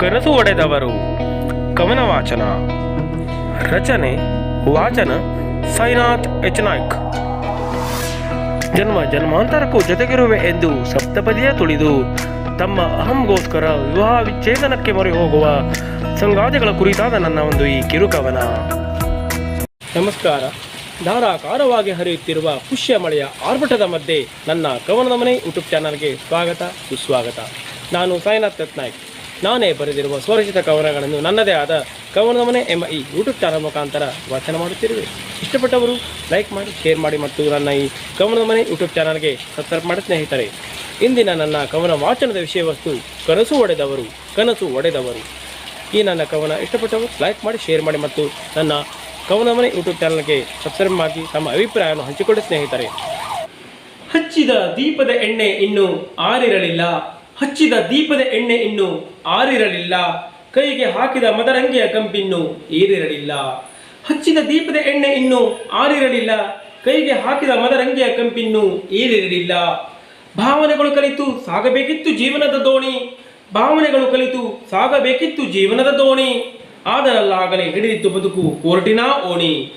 ಕನಸು ಒಡೆದವರು. ಕವನ ವಾಚನ ರಚನೆ, ವಾಚನ ಸೈನಾಥ್ ಎಚ್. ನಾಯ್ಕ್. ಜನ್ಮ ಜನ್ಮಾಂತರಕ್ಕೂ ಜೊತೆಗಿರುವೆ ಎಂದು ಸಪ್ತಪದಿಯ ತುಳಿದು ತಮ್ಮ ಅಹಂಗೋಸ್ಕರ ವಿವಾಹ ವಿಚ್ಛೇದನಕ್ಕೆ ಮೊರೆ ಹೋಗುವ ಸಂಗಾತಿಗಳ ಕುರಿತಾದ ನನ್ನ ಒಂದು ಈ ಕಿರುಕವನ. ನಮಸ್ಕಾರ. ಧಾರಾಕಾರವಾಗಿ ಹರಿಯುತ್ತಿರುವ ಪುಷ್ಯ ಮಳೆಯ ಆರ್ಭಟದ ಮಧ್ಯೆ ನನ್ನ ಕವನದ ಮನೆ ಯೂಟ್ಯೂಬ್ ಚಾನಲ್ಗೆ ಸ್ವಾಗತ ಸುಸ್ವಾಗತ. ನಾನು ಸಾಯಿನಾಥ್ ರತ್ನಾಯ್ಕ್ ನಾನೇ ಬರೆದಿರುವ ಸ್ವರಚಿತ ಕವನಗಳನ್ನು ನನ್ನದೇ ಆದ ಕವನದ ಮನೆ ಎಂಬ ಈ ಯೂಟ್ಯೂಬ್ ಚಾನಲ್ ಮುಖಾಂತರ ವಾಚನ ಮಾಡುತ್ತಿರುವೆ. ಇಷ್ಟಪಟ್ಟವರು ಲೈಕ್ ಮಾಡಿ ಶೇರ್ ಮಾಡಿ ಮತ್ತು ನನ್ನ ಈ ಕವನದ ಮನೆ ಯೂಟ್ಯೂಬ್ ಚಾನಲ್ಗೆ ಸಬ್ಸ್ಕ್ರೈಬ್ ಮಾಡಿ ಸ್ನೇಹಿತರೆ. ಇಂದಿನ ನನ್ನ ಕವನ ವಾಚನದ ವಿಷಯ ವಸ್ತು ಕನಸು ಒಡೆದವರು ಕನಸು ಒಡೆದವರು. ಈ ನನ್ನ ಕವನ ಇಷ್ಟಪಟ್ಟವರು ಲೈಕ್ ಮಾಡಿ ಶೇರ್ ಮಾಡಿ ಮತ್ತು ನನ್ನ ಕವನ ಮನೆ ಯೂಟ್ಯೂಬ್ ಚಾನಲ್ಗೆ ಸಬ್ಸ್ಕ್ರೈಬ್ ಮಾಡಿ ತಮ್ಮ ಅಭಿಪ್ರಾಯವನ್ನು ಹಂಚಿಕೊಳ್ಳಿ ಸ್ನೇಹಿತರೆ. ಹಚ್ಚಿದ ದೀಪದ ಎಣ್ಣೆ ಇನ್ನೂ ಆರಿರಲಿಲ್ಲ. ಹಚ್ಚಿದ ದೀಪದ ಎಣ್ಣೆ ಇನ್ನು ಆರಿರಲಿಲ್ಲ. ಕೈಗೆ ಹಾಕಿದ ಮದರಂಗಿಯ ಕಂಪಿನ್ನು ಏರಿರಲಿಲ್ಲ ಹಚ್ಚಿದ ದೀಪದ ಎಣ್ಣೆ ಇನ್ನು ಆರಿರಲಿಲ್ಲ. ಕೈಗೆ ಹಾಕಿದ ಮದರಂಗಿಯ ಕಂಪಿನ್ನು ಏರಿರಲಿಲ್ಲ ಭಾವನೆಗಳು ಕಲಿತು ಸಾಗಬೇಕಿತ್ತು ಜೀವನದ ದೋಣಿ. ಭಾವನೆಗಳು ಕಲಿತು ಸಾಗಬೇಕಿತ್ತು ಜೀವನದ ದೋಣಿ. ಆದರಲ್ಲಾಗಲೇ ಹಿಡಿದಿತ್ತು ಬದುಕು ಕೋರ್ಟಿನ ಓಣಿ.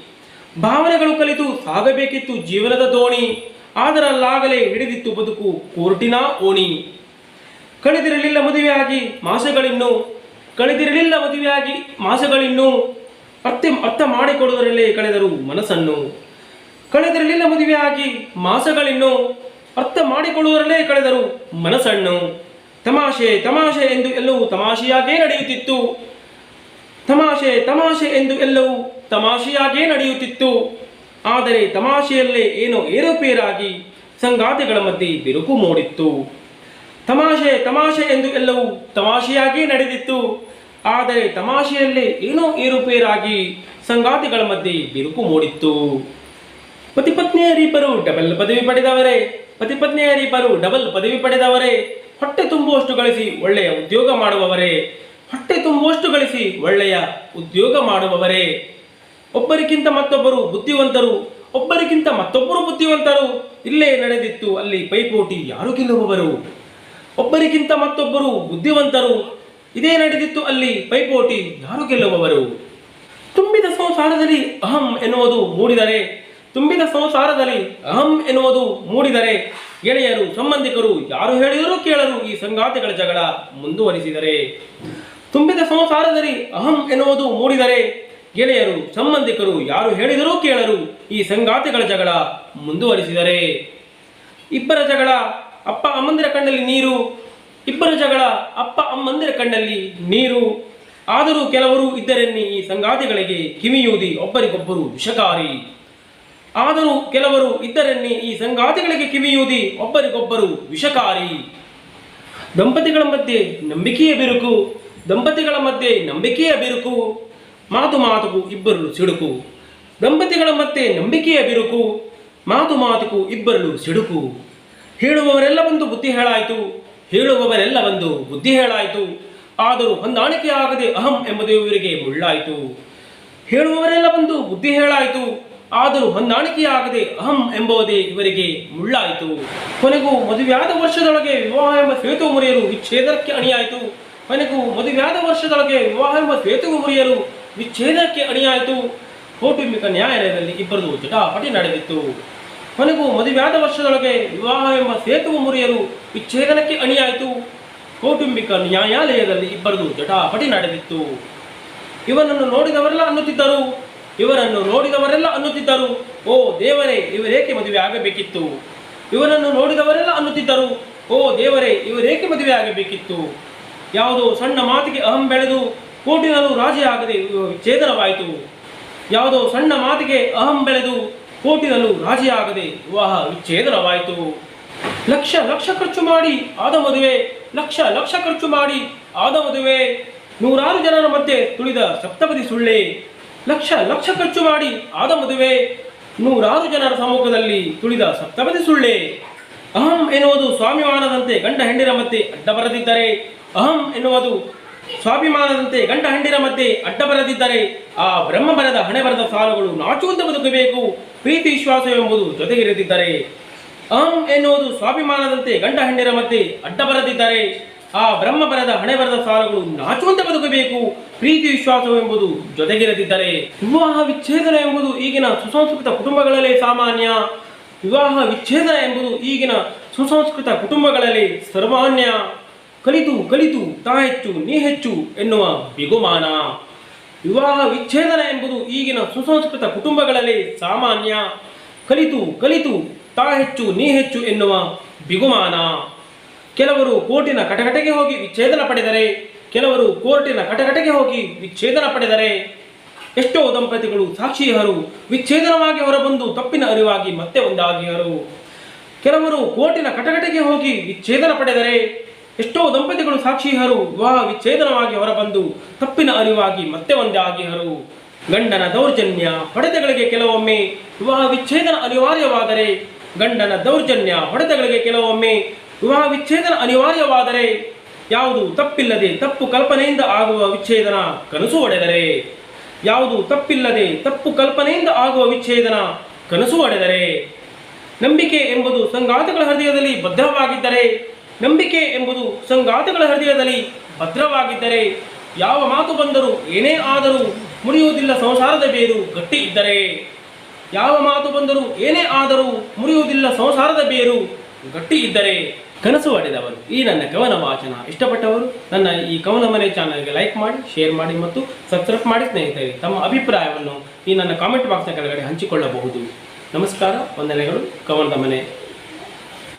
ಭಾವನೆಗಳು ಕಲಿತು ಸಾಗಬೇಕಿತ್ತು ಜೀವನದ ದೋಣಿ. ಆದರಲ್ಲಾಗಲೇ ಹಿಡಿದಿತ್ತು ಬದುಕು ಕೋರ್ಟಿನ ಓಣಿ. ಕಳೆದಿರಲಿಲ್ಲ ಮದುವೆಯಾಗಿ ಮಾಸಗಳಿನ್ನು, ಕಳೆದಿರಲಿಲ್ಲ ಮದುವೆಯಾಗಿ ಮಾಸಗಳಿನ್ನು, ಅರ್ಥ ಅರ್ಥ ಮಾಡಿಕೊಡುವುದರಲ್ಲೇ ಕಳೆದರು ಮನಸ್ಸನ್ನು. ಕಳೆದಿರಲಿಲ್ಲ ಮದುವೆಯಾಗಿ ಮಾಸಗಳಿನ್ನು, ಅರ್ಥ ಮಾಡಿಕೊಳ್ಳುವುದರಲ್ಲೇ ಕಳೆದರು ಮನಸ್ಸನ್ನು. ತಮಾಷೆ ತಮಾಷೆ ಎಂದು ಎಲ್ಲವೂ ತಮಾಷೆಯಾಗೇ ನಡೆಯುತ್ತಿತ್ತು. ತಮಾಷೆ ತಮಾಷೆ ಎಂದು ಎಲ್ಲವೂ ತಮಾಷೆಯಾಗೇ ನಡೆಯುತ್ತಿತ್ತು. ಆದರೆ ತಮಾಷೆಯಲ್ಲೇ ಏನೋ ಏರುಪೇರಾಗಿ ಸಂಗಾತಿಗಳ ಮಧ್ಯೆ ಬಿರುಕು ಮೂಡಿತ್ತು. ತಮಾಷೆ ತಮಾಷೆ ಎಂದು ಎಲ್ಲವೂ ತಮಾಷೆಯಾಗಿ ನಡೆದಿತ್ತು. ಆದರೆ ತಮಾಷೆಯಲ್ಲೇ ಏನೋ ಏರುಪೇರಾಗಿ ಸಂಗಾತಿಗಳ ಮಧ್ಯೆ ಬಿರುಕು ಮೂಡಿತ್ತು. ಪತಿಪತ್ನಿಯರಿಬ್ಬರು ಡಬಲ್ ಪದವಿ ಪಡೆದವರೇ, ಪತಿಪತ್ನಿಯರಿಬ್ಬರು ಡಬಲ್ ಪದವಿ ಪಡೆದವರೇ, ಹೊಟ್ಟೆ ತುಂಬುವಷ್ಟು ಗಳಿಸಿ ಒಳ್ಳೆಯ ಉದ್ಯೋಗ ಮಾಡುವವರೇ, ಹೊಟ್ಟೆ ತುಂಬುವಷ್ಟು ಗಳಿಸಿ ಒಳ್ಳೆಯ ಉದ್ಯೋಗ ಮಾಡುವವರೇ. ಒಬ್ಬರಿಗಿಂತ ಮತ್ತೊಬ್ಬರು ಬುದ್ಧಿವಂತರು, ಒಬ್ಬರಿಗಿಂತ ಮತ್ತೊಬ್ಬರು ಬುದ್ಧಿವಂತರು. ಇಲ್ಲೇ ನಡೆದಿತ್ತು ಅಲ್ಲಿ ಪೈಪೋಟಿ ಯಾರು ಗೆಲ್ಲುವವರು? ಒಬ್ಬರಿಗಿಂತ ಮತ್ತೊಬ್ಬರು ಬುದ್ಧಿವಂತರು. ಇದೇ ನಡೆದಿತ್ತು ಅಲ್ಲಿ ಪೈಪೋಟಿ ಯಾರು ಗೆಲ್ಲುವವರು? ತುಂಬಿದ ಸಂಸಾರದಲ್ಲಿ ಅಹಂ ಎನ್ನುವುದು ಮೂಡಿದರೆ, ತುಂಬಿದ ಸಂಸಾರದಲ್ಲಿ ಅಹಂ ಎನ್ನುವುದು ಮೂಡಿದರೆ, ಗೆಳೆಯರು, ಸಂಬಂಧಿಕರು ಯಾರು ಹೇಳಿದರೂ ಕೇಳರು ಈ ಸಂಗಾತಿಗಳ ಜಗಳ ಮುಂದುವರಿಸಿದರೆ. ತುಂಬಿದ ಸಂಸಾರದಲ್ಲಿ ಅಹಂ ಎನ್ನುವುದು ಮೂಡಿದರೆ, ಗೆಳೆಯರು, ಸಂಬಂಧಿಕರು ಯಾರು ಹೇಳಿದರೂ ಕೇಳರು ಈ ಸಂಗಾತಿಗಳ ಜಗಳ ಮುಂದುವರಿಸಿದರೆ. ಇಬ್ಬರ ಜಗಳ ಅಪ್ಪ ಅಮ್ಮಂದಿರ ಕಣ್ಣಲ್ಲಿ ನೀರು, ಇಬ್ಬರ ಜಗಳ ಅಪ್ಪ ಅಮ್ಮಂದಿರ ಕಣ್ಣಲ್ಲಿ ನೀರು. ಆದರೂ ಕೆಲವರು ಇದ್ದರೆನ್ನಿ ಈ ಸಂಗಾತಿಗಳಿಗೆ ಕಿವಿಯೂದಿ ಒಬ್ಬರಿಗೊಬ್ಬರು ವಿಷಕಾರಿ. ಆದರೂ ಕೆಲವರು ಇದ್ದರೆನ್ನಿ ಈ ಸಂಗಾತಿಗಳಿಗೆ ಕಿವಿಯೂದಿ ಒಬ್ಬರಿಗೊಬ್ಬರು ವಿಷಕಾರಿ. ದಂಪತಿಗಳ ಮಧ್ಯೆ ನಂಬಿಕೆಯ ಬಿರುಕು, ದಂಪತಿಗಳ ಮಧ್ಯೆ ನಂಬಿಕೆಯ ಬಿರುಕು, ಮಾತು ಮಾತುಕು ಇಬ್ಬರು ಸಿಡುಕು. ದಂಪತಿಗಳ ಮಧ್ಯೆ ನಂಬಿಕೆಯ ಬಿರುಕು, ಮಾತು ಮಾತುಕು ಇಬ್ಬರಲು ಸಿಡುಕು. ಹೇಳುವವರೆಲ್ಲ ಬಂದು ಬುದ್ಧಿ ಹೇಳಾಯಿತು, ಹೇಳುವವರೆಲ್ಲ ಬಂದು ಬುದ್ಧಿ ಹೇಳಾಯಿತು. ಆದರೂ ಹೊಂದಾಣಿಕೆ ಆಗದೆ ಅಹಂ ಎಂಬುದೇ ಇವರಿಗೆ ಮುಳ್ಳಾಯಿತು. ಹೇಳುವವರೆಲ್ಲ ಬಂದು ಬುದ್ಧಿ ಹೇಳಾಯಿತು, ಆದರೂ ಹೊಂದಾಣಿಕೆಯಾಗದೆ ಅಹಂ ಎಂಬುದೇ ಇವರಿಗೆ ಮುಳ್ಳಾಯಿತು. ಕೊನೆಗೂ ಮದುವೆಯಾದ ವರ್ಷದೊಳಗೆ ವಿವಾಹ ಎಂಬ ಸೇತು ಮುರಿಯಲು ವಿಚ್ಛೇದಕ್ಕೆ ಅಣಿಯಾಯಿತು. ಕೊನೆಗೂ ಮದುವೆಯಾದ ವರ್ಷದೊಳಗೆ ವಿವಾಹ ಎಂಬ ಸೇತು ಮುರಿಯಲು ವಿಚ್ಛೇದಕ್ಕೆ ಅಣಿಯಾಯಿತು. ಕೌಟುಂಬಿಕ ನ್ಯಾಯಾಲಯದಲ್ಲಿ ಇಬ್ಬರದು ಜಟಾಪಟಿ ನಡೆದಿತ್ತು. ಕೊನೆಗೂ ಮದುವೆಯಾದ ವರ್ಷದೊಳಗೆ ವಿವಾಹ ಎಂಬ ಸೇತುವೆ ಮುರಿಯಲು ವಿಚ್ಛೇದನಕ್ಕೆ ಅಣಿಯಾಯಿತು. ಕೌಟುಂಬಿಕ ನ್ಯಾಯಾಲಯದಲ್ಲಿ ಇಬ್ಬರದು ಜಟಾಪಟಿ ನಡೆದಿತ್ತು. ಇವನನ್ನು ನೋಡಿದವರೆಲ್ಲ ಅನ್ನುತ್ತಿದ್ದರು. ಇವರನ್ನು ನೋಡಿದವರೆಲ್ಲ ಅನ್ನುತ್ತಿದ್ದರು. ಓ ದೇವರೇ, ಇವರೇಕೆ ಮದುವೆ ಆಗಬೇಕಿತ್ತು ಇವನನ್ನು ನೋಡಿದವರೆಲ್ಲ ಅನ್ನುತ್ತಿದ್ದರು. ಓ ದೇವರೇ, ಇವರೇಕೆ ಮದುವೆ ಆಗಬೇಕಿತ್ತು ಯಾವುದೋ ಸಣ್ಣ ಮಾತಿಗೆ ಅಹಂ ಬೆಳೆದು ಕೋಟಿನಲ್ಲೂ ರಾಜಿಯಾಗದೆ ವಿಚ್ಛೇದನವಾಯಿತು. ಯಾವುದೋ ಸಣ್ಣ ಮಾತಿಗೆ ಅಹಂ ಬೆಳೆದು ಕೋಟಿನಲ್ಲೂ ರಾಜಿಯಾಗದೆ ವಿವಾಹ ವಿಚ್ಛೇದನವಾಯಿತು. ಲಕ್ಷ ಲಕ್ಷ ಖರ್ಚು ಮಾಡಿ ಆದ ಮದುವೆ, ಲಕ್ಷ ಲಕ್ಷ ಖರ್ಚು ಮಾಡಿ ಆದ ಮದುವೆ. ನೂರಾರು ಜನರ ಮಧ್ಯೆ ತುಳಿದ ಸಪ್ತಪದಿ ಸುಳ್ಳೆ, ಲಕ್ಷ ಲಕ್ಷ ಖರ್ಚು ಮಾಡಿ ಆದ ಮದುವೆ. ನೂರಾರು ಜನರ ಸಮ್ಮುಖದಲ್ಲಿ ತುಳಿದ ಸಪ್ತಪದಿ ಸುಳ್ಳೆ. ಅಹಂ ಎನ್ನುವುದು ಸ್ವಾಭಿಮಾನದಂತೆ ಗಂಡ ಹೆಂಡಿರ ಮಧ್ಯೆ ಅಡ್ಡ ಬರದಿದ್ದರೆ, ಅಹಂ ಎನ್ನುವುದು ಸ್ವಾಭಿಮಾನದಂತೆ ಗಂಡ ಹಂಡಿರ ಮಧ್ಯೆ ಅಡ್ಡ ಬರದಿದ್ದರೆ ಆ ಬ್ರಹ್ಮ ಬರದ ಹಣೆ ಬರದ ಸಾಲುಗಳು ನಾಚುವಂತೆ ಬದುಕಬೇಕು. ಪ್ರೀತಿ, ವಿಶ್ವಾಸ ಎಂಬುದು ಜೊತೆಗಿರದಿದ್ದರೆ ಅಹಂ ಎನ್ನುವುದು ಸ್ವಾಭಿಮಾನದಂತೆ ಗಂಡ ಹಂಡಿರ ಮಧ್ಯೆ ಅಡ್ಡ ಬರದಿದ್ದರೆ ಆ ಬ್ರಹ್ಮ ಬರದ ಹಣೆ ಬರದ ಸಾಲುಗಳು ನಾಚುವಂತೆ ಬದುಕಬೇಕು. ಪ್ರೀತಿ ವಿಶ್ವಾಸವೆಂಬುದು ಜೊತೆಗಿರದಿದ್ದರೆ ವಿವಾಹ ವಿಚ್ಛೇದನ ಎಂಬುದು ಈಗಿನ ಸುಸಂಸ್ಕೃತ ಕುಟುಂಬಗಳಲ್ಲಿ ಸಾಮಾನ್ಯ. ವಿವಾಹ ವಿಚ್ಛೇದನ ಎಂಬುದು ಈಗಿನ ಸುಸಂಸ್ಕೃತ ಕುಟುಂಬಗಳಲ್ಲಿ ಸರ್ಮಾನ್ಯ ಕಲಿತು ಕಲಿತು ತಾ ಹೆಚ್ಚು ನೀ ಹೆಚ್ಚು ಎನ್ನುವ ಬಿಗುಮಾನ. ವಿವಾಹ ವಿಚ್ಛೇದನ ಎಂಬುದು ಈಗಿನ ಸುಸಂಸ್ಕೃತ ಕುಟುಂಬಗಳಲ್ಲಿ ಸಾಮಾನ್ಯ. ಕಲಿತು ಕಲಿತು ತಾ ಹೆಚ್ಚು ನೀ ಹೆಚ್ಚು ಎನ್ನುವ ಬಿಗುಮಾನ. ಕೆಲವರು ಕೋರ್ಟಿನ ಕಟಕಟೆಗೆ ಹೋಗಿ ವಿಚ್ಛೇದನ ಪಡೆದರೆ, ಕೆಲವರು ಕೋರ್ಟಿನ ಕಟಕಟೆಗೆ ಹೋಗಿ ವಿಚ್ಛೇದನ ಪಡೆದರೆ. ಎಷ್ಟೋ ದಂಪತಿಗಳು ಸಾಕ್ಷಿಯರು ವಿಚ್ಛೇದನವಾಗಿ ಹೊರಬಂದು ತಪ್ಪಿನ ಅರಿವಾಗಿ ಮತ್ತೆ ಒಂದಾಗಿಯರು. ಕೆಲವರು ಕೋರ್ಟಿನ ಕಟಕಟೆಗೆ ಹೋಗಿ ವಿಚ್ಛೇದನ ಪಡೆದರೆ ಎಷ್ಟೋ ದಂಪತಿಗಳು ಸಾಕ್ಷಿಯರು ವಿವಾಹ ವಿಚ್ಛೇದನವಾಗಿ ಹೊರಬಂದು ತಪ್ಪಿನ ಅರಿವಾಗಿ ಮತ್ತೆ ಒಂದೇ ಆಗಿಹರು. ಗಂಡನ ದೌರ್ಜನ್ಯ ಹೊಡೆತಗಳಿಗೆ ಕೆಲವೊಮ್ಮೆ ವಿವಾಹ ವಿಚ್ಛೇದನ ಅನಿವಾರ್ಯವಾದರೆ ಗಂಡನ ದೌರ್ಜನ್ಯ ಹೊಡೆತಗಳಿಗೆ ಕೆಲವೊಮ್ಮೆ ವಿವಾಹ ವಿಚ್ಛೇದನ ಅನಿವಾರ್ಯವಾದರೆ ಯಾವುದು ತಪ್ಪಿಲ್ಲದೆ ತಪ್ಪು ಕಲ್ಪನೆಯಿಂದ ಆಗುವ ವಿಚ್ಛೇದನ ಕನಸು ಒಡೆದರೆ. ಯಾವುದು ತಪ್ಪಿಲ್ಲದೆ ತಪ್ಪು ಕಲ್ಪನೆಯಿಂದ ಆಗುವ ವಿಚ್ಛೇದನ ಕನಸು ಒಡೆದರೆ. ನಂಬಿಕೆ ಎಂಬುದು ಸಂಗಾತಗಳ ಹೃದಯದಲ್ಲಿ ಭದ್ರವಾಗಿದ್ದರೆ ನಂಬಿಕೆ ಎಂಬುದು ಸಂಗಾತಿಗಳ ಹೃದಯದಲ್ಲಿ ಭದ್ರವಾಗಿದ್ದರೆ ಯಾವ ಮಾತು ಬಂದರೂ ಏನೇ ಆದರೂ ಮುರಿಯುವುದಿಲ್ಲ ಸಂಸಾರದ ಬೇರು ಗಟ್ಟಿ ಇದ್ದರೆ. ಯಾವ ಮಾತು ಬಂದರೂ ಏನೇ ಆದರೂ ಮುರಿಯುವುದಿಲ್ಲ ಸಂಸಾರದ ಬೇರು ಗಟ್ಟಿ ಇದ್ದರೆ. ಕನಸು ಹೊಡೆದವರು ಈ ನನ್ನ ಕವನ ವಾಚನ ಇಷ್ಟಪಟ್ಟವರು ನನ್ನ ಈ ಕವನ ಮನೆ ಚಾನಲ್ಗೆ ಲೈಕ್ ಮಾಡಿ, ಶೇರ್ ಮಾಡಿ ಮತ್ತು ಸಬ್ಸ್ಕ್ರೈಬ್ ಮಾಡಿ ಸ್ನೇಹಿತರೆ, ತಮ್ಮ ಅಭಿಪ್ರಾಯವನ್ನು ಈ ನನ್ನ ಕಾಮೆಂಟ್ ಬಾಕ್ಸ್ನ ಕೆಳಗಡೆ ಹಂಚಿಕೊಳ್ಳಬಹುದು. ನಮಸ್ಕಾರ, ವಂದನೆಗಳು. ಕವನದ ಮನೆ.